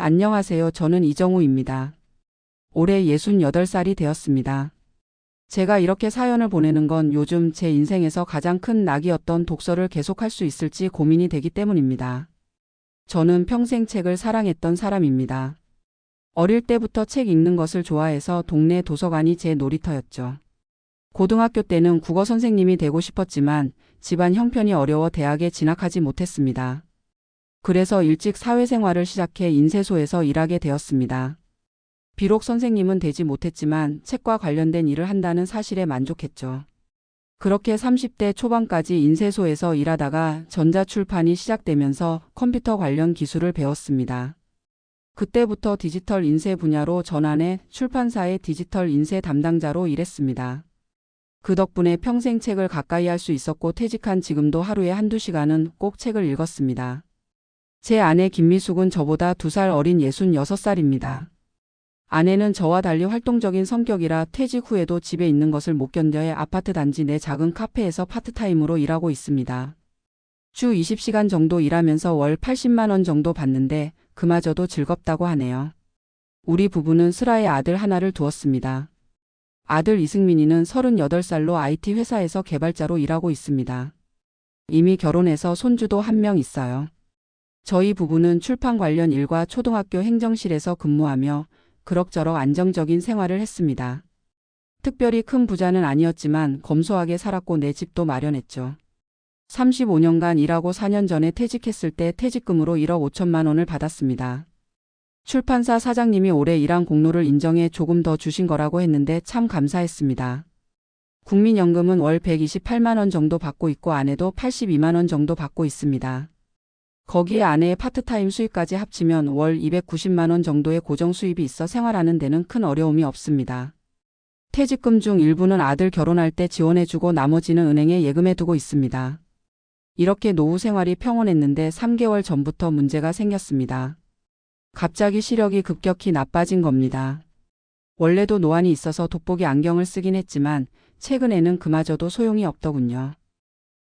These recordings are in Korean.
안녕하세요. 저는 이정우입니다. 올해 68살이 되었습니다. 제가 이렇게 사연을 보내는 건 요즘 제 인생에서 가장 큰 낙이었던 독서를 계속할 수 있을지 고민이 되기 때문입니다. 저는 평생 책을 사랑했던 사람입니다. 어릴 때부터 책 읽는 것을 좋아해서 동네 도서관이 제 놀이터였죠. 고등학교 때는 국어 선생님이 되고 싶었지만 집안 형편이 어려워 대학에 진학하지 못했습니다. 그래서 일찍 사회생활을 시작해 인쇄소에서 일하게 되었습니다. 비록 선생님은 되지 못했지만 책과 관련된 일을 한다는 사실에 만족했죠. 그렇게 30대 초반까지 인쇄소에서 일하다가 전자출판이 시작되면서 컴퓨터 관련 기술을 배웠습니다. 그때부터 디지털 인쇄 분야로 전환해 출판사의 디지털 인쇄 담당자로 일했습니다. 그 덕분에 평생 책을 가까이 할 수 있었고 퇴직한 지금도 하루에 한두 시간은 꼭 책을 읽었습니다. 제 아내 김미숙은 저보다 두 살 어린 66살입니다. 아내는 저와 달리 활동적인 성격이라 퇴직 후에도 집에 있는 것을 못 견뎌해 아파트 단지 내 작은 카페에서 파트타임으로 일하고 있습니다. 주 20시간 정도 일하면서 월 80만 원 정도 받는데 그마저도 즐겁다고 하네요. 우리 부부는 슬아의 아들 하나를 두었습니다. 아들 이승민이는 38살로 IT 회사에서 개발자로 일하고 있습니다. 이미 결혼해서 손주도 한 명 있어요. 저희 부부는 출판 관련 일과 초등학교 행정실에서 근무하며 그럭저럭 안정적인 생활을 했습니다. 특별히 큰 부자는 아니었지만 검소하게 살았고 내 집도 마련했죠. 35년간 일하고 4년 전에 퇴직했을 때 퇴직금으로 1억 5천만 원을 받았습니다. 출판사 사장님이 올해 일한 공로를 인정해 조금 더 주신 거라고 했는데 참 감사했습니다. 국민연금은 월 128만 원 정도 받고 있고 아내도 82만 원 정도 받고 있습니다. 거기에 아내의 파트타임 수입까지 합치면 월 290만 원 정도의 고정 수입이 있어 생활하는 데는 큰 어려움이 없습니다. 퇴직금 중 일부는 아들 결혼할 때 지원해주고 나머지는 은행에 예금해두고 있습니다. 이렇게 노후 생활이 평온했는데 3개월 전부터 문제가 생겼습니다. 갑자기 시력이 급격히 나빠진 겁니다. 원래도 노안이 있어서 돋보기 안경을 쓰긴 했지만 최근에는 그마저도 소용이 없더군요.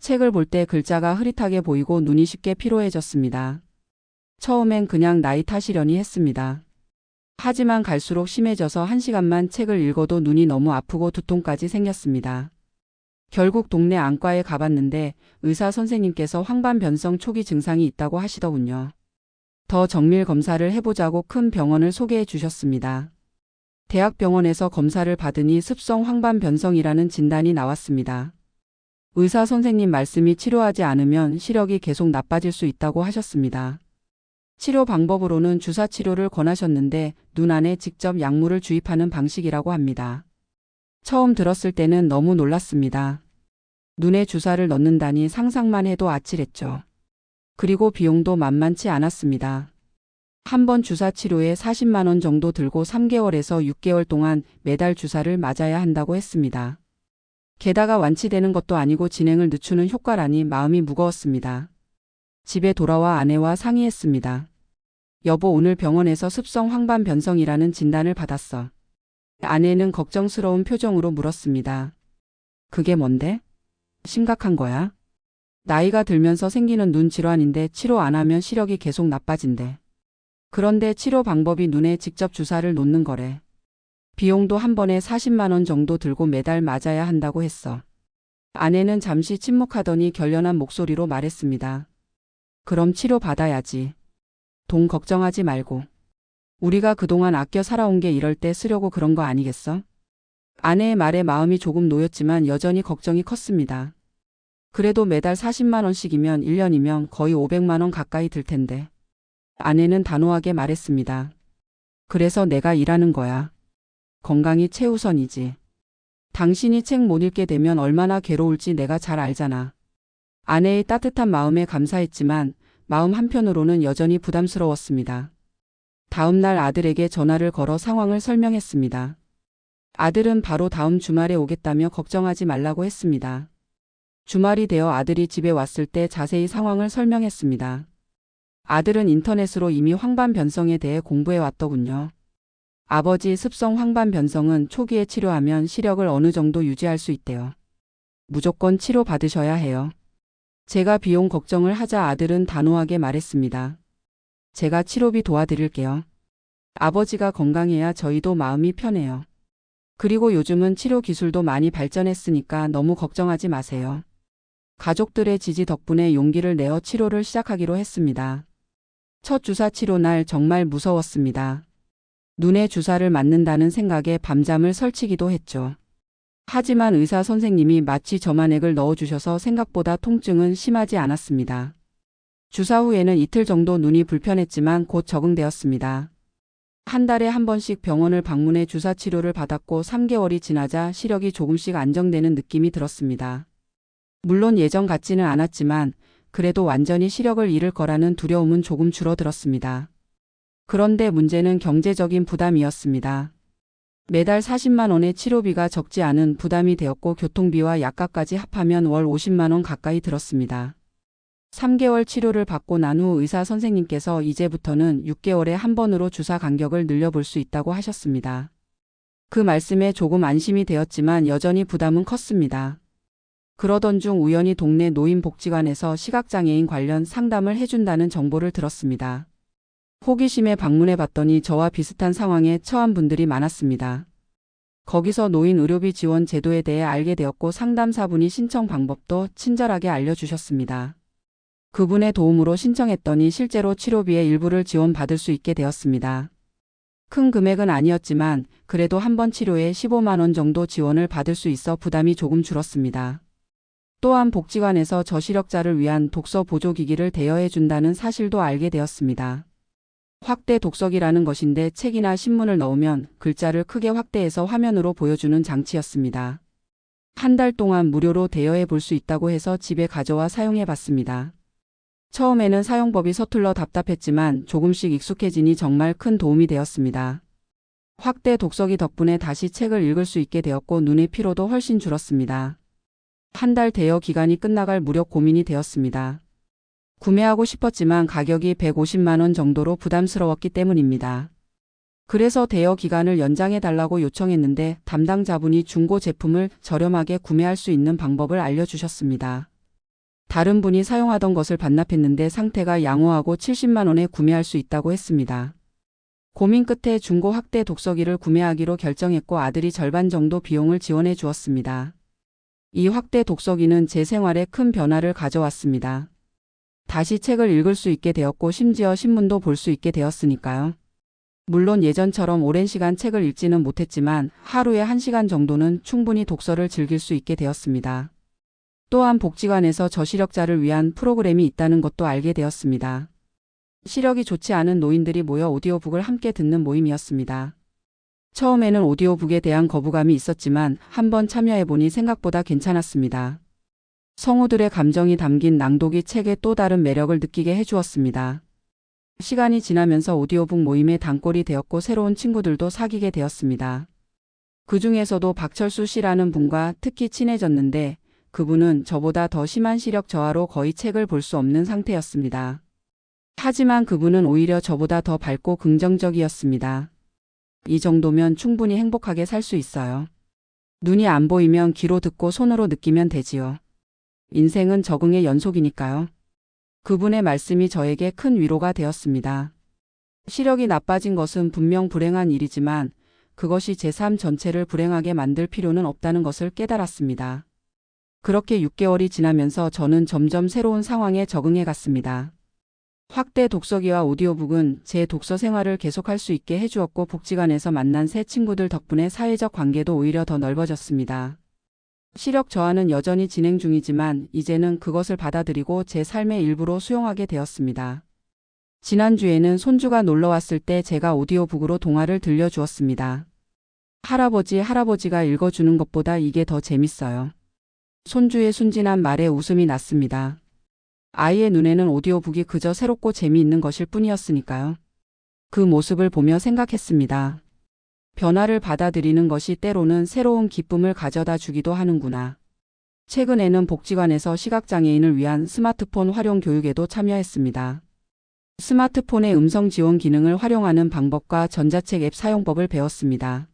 책을 볼 때 글자가 흐릿하게 보이고 눈이 쉽게 피로해졌습니다. 처음엔 그냥 나이 탓이려니 했습니다. 하지만 갈수록 심해져서 한 시간만 책을 읽어도 눈이 너무 아프고 두통까지 생겼습니다. 결국 동네 안과에 가봤는데 의사 선생님께서 황반변성 초기 증상이 있다고 하시더군요. 더 정밀 검사를 해보자고 큰 병원을 소개해 주셨습니다. 대학병원에서 검사를 받으니 습성 황반변성이라는 진단이 나왔습니다. 의사 선생님 말씀이 치료하지 않으면 시력이 계속 나빠질 수 있다고 하셨습니다. 치료 방법으로는 주사 치료를 권하셨는데 눈 안에 직접 약물을 주입하는 방식이라고 합니다. 처음 들었을 때는 너무 놀랐습니다. 눈에 주사를 넣는다니 상상만 해도 아찔했죠. 그리고 비용도 만만치 않았습니다. 한 번 주사 치료에 40만 원 정도 들고 3개월에서 6개월 동안 매달 주사를 맞아야 한다고 했습니다. 게다가 완치되는 것도 아니고 진행을 늦추는 효과라니 마음이 무거웠습니다. 집에 돌아와 아내와 상의했습니다. 여보 오늘 병원에서 습성 황반 변성이라는 진단을 받았어. 아내는 걱정스러운 표정으로 물었습니다. 그게 뭔데? 심각한 거야? 나이가 들면서 생기는 눈 질환인데 치료 안 하면 시력이 계속 나빠진대. 그런데 치료 방법이 눈에 직접 주사를 놓는 거래. 비용도 한 번에 40만 원 정도 들고 매달 맞아야 한다고 했어. 아내는 잠시 침묵하더니 결연한 목소리로 말했습니다. 그럼 치료 받아야지. 돈 걱정하지 말고. 우리가 그동안 아껴 살아온 게 이럴 때 쓰려고 그런 거 아니겠어? 아내의 말에 마음이 조금 놓였지만 여전히 걱정이 컸습니다. 그래도 매달 40만 원씩이면 1년이면 거의 500만 원 가까이 들 텐데. 아내는 단호하게 말했습니다. 그래서 내가 일하는 거야. 건강이 최우선이지. 당신이 책 못 읽게 되면 얼마나 괴로울지 내가 잘 알잖아. 아내의 따뜻한 마음에 감사했지만 마음 한편으로는 여전히 부담스러웠습니다. 다음 날 아들에게 전화를 걸어 상황을 설명했습니다. 아들은 바로 다음 주말에 오겠다며 걱정하지 말라고 했습니다. 주말이 되어 아들이 집에 왔을 때 자세히 상황을 설명했습니다. 아들은 인터넷으로 이미 황반 변성에 대해 공부해 왔더군요. 아버지 습성 황반 변성은 초기에 치료하면 시력을 어느 정도 유지할 수 있대요. 무조건 치료 받으셔야 해요. 제가 비용 걱정을 하자 아들은 단호하게 말했습니다. 제가 치료비 도와드릴게요. 아버지가 건강해야 저희도 마음이 편해요. 그리고 요즘은 치료 기술도 많이 발전했으니까 너무 걱정하지 마세요. 가족들의 지지 덕분에 용기를 내어 치료를 시작하기로 했습니다. 첫 주사 치료 날 정말 무서웠습니다. 눈에 주사를 맞는다는 생각에 밤잠을 설치기도 했죠. 하지만 의사 선생님이 마취 점안액을 넣어주셔서 생각보다 통증은 심하지 않았습니다. 주사 후에는 이틀 정도 눈이 불편했지만 곧 적응되었습니다. 한 달에 한 번씩 병원을 방문해 주사 치료를 받았고 3개월이 지나자 시력이 조금씩 안정되는 느낌이 들었습니다. 물론 예전 같지는 않았지만 그래도 완전히 시력을 잃을 거라는 두려움은 조금 줄어들었습니다. 그런데 문제는 경제적인 부담이었습니다. 매달 40만 원의 치료비가 적지 않은 부담이 되었고 교통비와 약값까지 합하면 월 50만 원 가까이 들었습니다. 3개월 치료를 받고 난 후 의사 선생님께서 이제부터는 6개월에 한 번으로 주사 간격을 늘려볼 수 있다고 하셨습니다. 그 말씀에 조금 안심이 되었지만 여전히 부담은 컸습니다. 그러던 중 우연히 동네 노인복지관에서 시각장애인 관련 상담을 해준다는 정보를 들었습니다. 호기심에 방문해 봤더니 저와 비슷한 상황에 처한 분들이 많았습니다. 거기서 노인 의료비 지원 제도에 대해 알게 되었고 상담사분이 신청 방법도 친절하게 알려주셨습니다. 그분의 도움으로 신청했더니 실제로 치료비의 일부를 지원받을 수 있게 되었습니다. 큰 금액은 아니었지만 그래도 한 번 치료에 15만 원 정도 지원을 받을 수 있어 부담이 조금 줄었습니다. 또한 복지관에서 저시력자를 위한 독서 보조기기를 대여해 준다는 사실도 알게 되었습니다. 확대 독서기라는 것인데 책이나 신문을 넣으면 글자를 크게 확대해서 화면으로 보여주는 장치였습니다. 한 달 동안 무료로 대여해 볼 수 있다고 해서 집에 가져와 사용해 봤습니다. 처음에는 사용법이 서툴러 답답했지만 조금씩 익숙해지니 정말 큰 도움이 되었습니다. 확대 독서기 덕분에 다시 책을 읽을 수 있게 되었고 눈의 피로도 훨씬 줄었습니다. 한 달 대여 기간이 끝나갈 무렵 고민이 되었습니다. 구매하고 싶었지만 가격이 150만원 정도로 부담스러웠기 때문입니다. 그래서 대여 기간을 연장해 달라고 요청했는데 담당자분이 중고 제품을 저렴하게 구매할 수 있는 방법을 알려주셨습니다. 다른 분이 사용하던 것을 반납했는데 상태가 양호하고 70만원에 구매할 수 있다고 했습니다. 고민 끝에 중고 확대 독서기를 구매하기로 결정했고 아들이 절반 정도 비용을 지원해 주었습니다. 이 확대 독서기는 제 생활에 큰 변화를 가져왔습니다. 다시 책을 읽을 수 있게 되었고 심지어 신문도 볼 수 있게 되었으니까요. 물론 예전처럼 오랜 시간 책을 읽지는 못했지만 하루에 1시간 정도는 충분히 독서를 즐길 수 있게 되었습니다. 또한 복지관에서 저시력자를 위한 프로그램이 있다는 것도 알게 되었습니다. 시력이 좋지 않은 노인들이 모여 오디오북을 함께 듣는 모임이었습니다. 처음에는 오디오북에 대한 거부감이 있었지만 한번 참여해보니 생각보다 괜찮았습니다. 성우들의 감정이 담긴 낭독이 책의 또 다른 매력을 느끼게 해주었습니다. 시간이 지나면서 오디오북 모임의 단골이 되었고 새로운 친구들도 사귀게 되었습니다. 그 중에서도 박철수 씨라는 분과 특히 친해졌는데 그분은 저보다 더 심한 시력 저하로 거의 책을 볼 수 없는 상태였습니다. 하지만 그분은 오히려 저보다 더 밝고 긍정적이었습니다. 이 정도면 충분히 행복하게 살 수 있어요. 눈이 안 보이면 귀로 듣고 손으로 느끼면 되지요. 인생은 적응의 연속이니까요. 그분의 말씀이 저에게 큰 위로가 되었습니다. 시력이 나빠진 것은 분명 불행한 일이지만 그것이 제 삶 전체를 불행하게 만들 필요는 없다는 것을 깨달았습니다. 그렇게 6개월이 지나면서 저는 점점 새로운 상황에 적응해 갔습니다. 확대 독서기와 오디오북은 제 독서 생활을 계속할 수 있게 해주었고 복지관에서 만난 새 친구들 덕분에 사회적 관계도 오히려 더 넓어졌습니다. 시력 저하는 여전히 진행 중이지만 이제는 그것을 받아들이고 제 삶의 일부로 수용하게 되었습니다. 지난주에는 손주가 놀러 왔을 때 제가 오디오북으로 동화를 들려주었습니다. 할아버지, 할아버지가 읽어주는 것보다 이게 더 재밌어요. 손주의 순진한 말에 웃음이 났습니다. 아이의 눈에는 오디오북이 그저 새롭고 재미있는 것일 뿐이었으니까요. 그 모습을 보며 생각했습니다. 변화를 받아들이는 것이 때로는 새로운 기쁨을 가져다 주기도 하는구나. 최근에는 복지관에서 시각장애인을 위한 스마트폰 활용 교육에도 참여했습니다. 스마트폰의 음성 지원 기능을 활용하는 방법과 전자책 앱 사용법을 배웠습니다.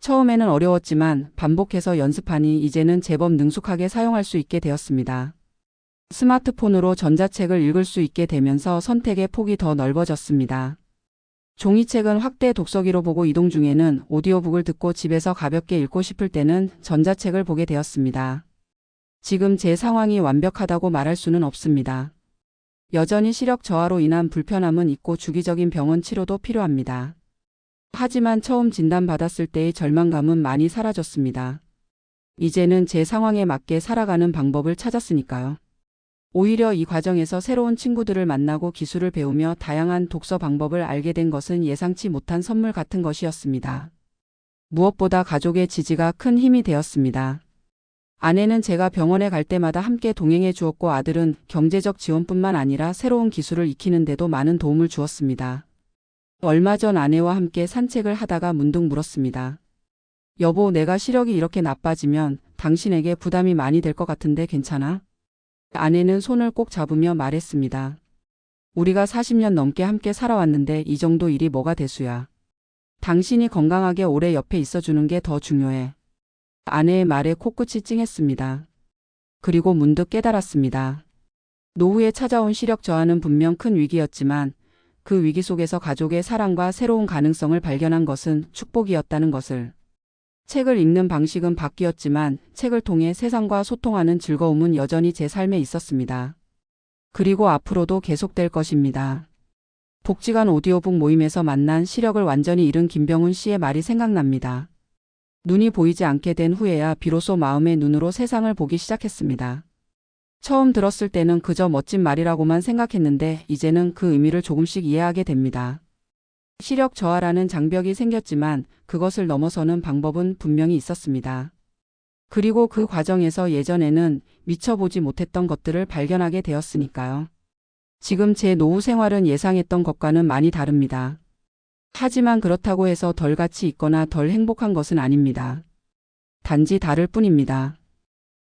처음에는 어려웠지만 반복해서 연습하니 이제는 제법 능숙하게 사용할 수 있게 되었습니다. 스마트폰으로 전자책을 읽을 수 있게 되면서 선택의 폭이 더 넓어졌습니다. 종이책은 확대 독서기로 보고 이동 중에는 오디오북을 듣고 집에서 가볍게 읽고 싶을 때는 전자책을 보게 되었습니다. 지금 제 상황이 완벽하다고 말할 수는 없습니다. 여전히 시력 저하로 인한 불편함은 있고 주기적인 병원 치료도 필요합니다. 하지만 처음 진단받았을 때의 절망감은 많이 사라졌습니다. 이제는 제 상황에 맞게 살아가는 방법을 찾았으니까요. 오히려 이 과정에서 새로운 친구들을 만나고 기술을 배우며 다양한 독서 방법을 알게 된 것은 예상치 못한 선물 같은 것이었습니다. 무엇보다 가족의 지지가 큰 힘이 되었습니다. 아내는 제가 병원에 갈 때마다 함께 동행해 주었고 아들은 경제적 지원뿐만 아니라 새로운 기술을 익히는데도 많은 도움을 주었습니다. 얼마 전 아내와 함께 산책을 하다가 문득 물었습니다. 여보, 내가 시력이 이렇게 나빠지면 당신에게 부담이 많이 될 것 같은데 괜찮아? 아내는 손을 꼭 잡으며 말했습니다. 우리가 40년 넘게 함께 살아왔는데 이 정도 일이 뭐가 대수야. 당신이 건강하게 오래 옆에 있어주는 게 더 중요해. 아내의 말에 코끝이 찡했습니다. 그리고 문득 깨달았습니다. 노후에 찾아온 시력 저하는 분명 큰 위기였지만 그 위기 속에서 가족의 사랑과 새로운 가능성을 발견한 것은 축복이었다는 것을. 책을 읽는 방식은 바뀌었지만 책을 통해 세상과 소통하는 즐거움은 여전히 제 삶에 있었습니다. 그리고 앞으로도 계속될 것입니다. 복지관 오디오북 모임에서 만난 시력을 완전히 잃은 김병훈 씨의 말이 생각납니다. 눈이 보이지 않게 된 후에야 비로소 마음의 눈으로 세상을 보기 시작했습니다. 처음 들었을 때는 그저 멋진 말이라고만 생각했는데 이제는 그 의미를 조금씩 이해하게 됩니다. 시력 저하라는 장벽이 생겼지만 그것을 넘어서는 방법은 분명히 있었습니다. 그리고 그 과정에서 예전에는 미쳐보지 못했던 것들을 발견하게 되었으니까요. 지금 제 노후 생활은 예상했던 것과는 많이 다릅니다. 하지만 그렇다고 해서 덜 가치 있거나 덜 행복한 것은 아닙니다. 단지 다를 뿐입니다.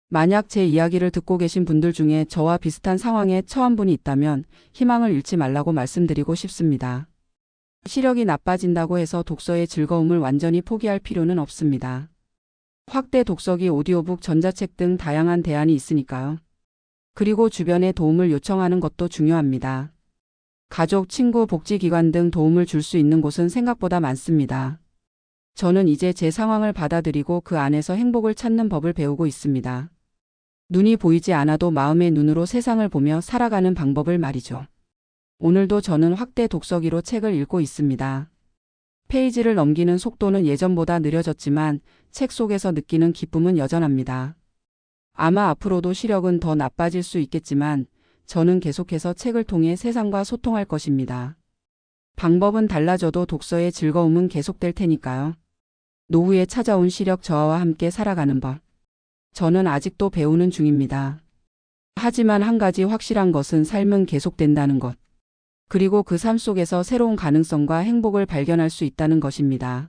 만약 제 이야기를 듣고 계신 분들 중에 저와 비슷한 상황에 처한 분이 있다면 희망을 잃지 말라고 말씀드리고 싶습니다. 시력이 나빠진다고 해서 독서의 즐거움을 완전히 포기할 필요는 없습니다. 확대 독서기, 오디오북, 전자책 등 다양한 대안이 있으니까요. 그리고 주변에 도움을 요청하는 것도 중요합니다. 가족, 친구, 복지기관 등 도움을 줄 수 있는 곳은 생각보다 많습니다. 저는 이제 제 상황을 받아들이고 그 안에서 행복을 찾는 법을 배우고 있습니다. 눈이 보이지 않아도 마음의 눈으로 세상을 보며 살아가는 방법을 말이죠. 오늘도 저는 확대 독서기로 책을 읽고 있습니다. 페이지를 넘기는 속도는 예전보다 느려졌지만 책 속에서 느끼는 기쁨은 여전합니다. 아마 앞으로도 시력은 더 나빠질 수 있겠지만 저는 계속해서 책을 통해 세상과 소통할 것입니다. 방법은 달라져도 독서의 즐거움은 계속될 테니까요. 노후에 찾아온 시력 저하와 함께 살아가는 법. 저는 아직도 배우는 중입니다. 하지만 한 가지 확실한 것은 삶은 계속된다는 것. 그리고 그 삶 속에서 새로운 가능성과 행복을 발견할 수 있다는 것입니다.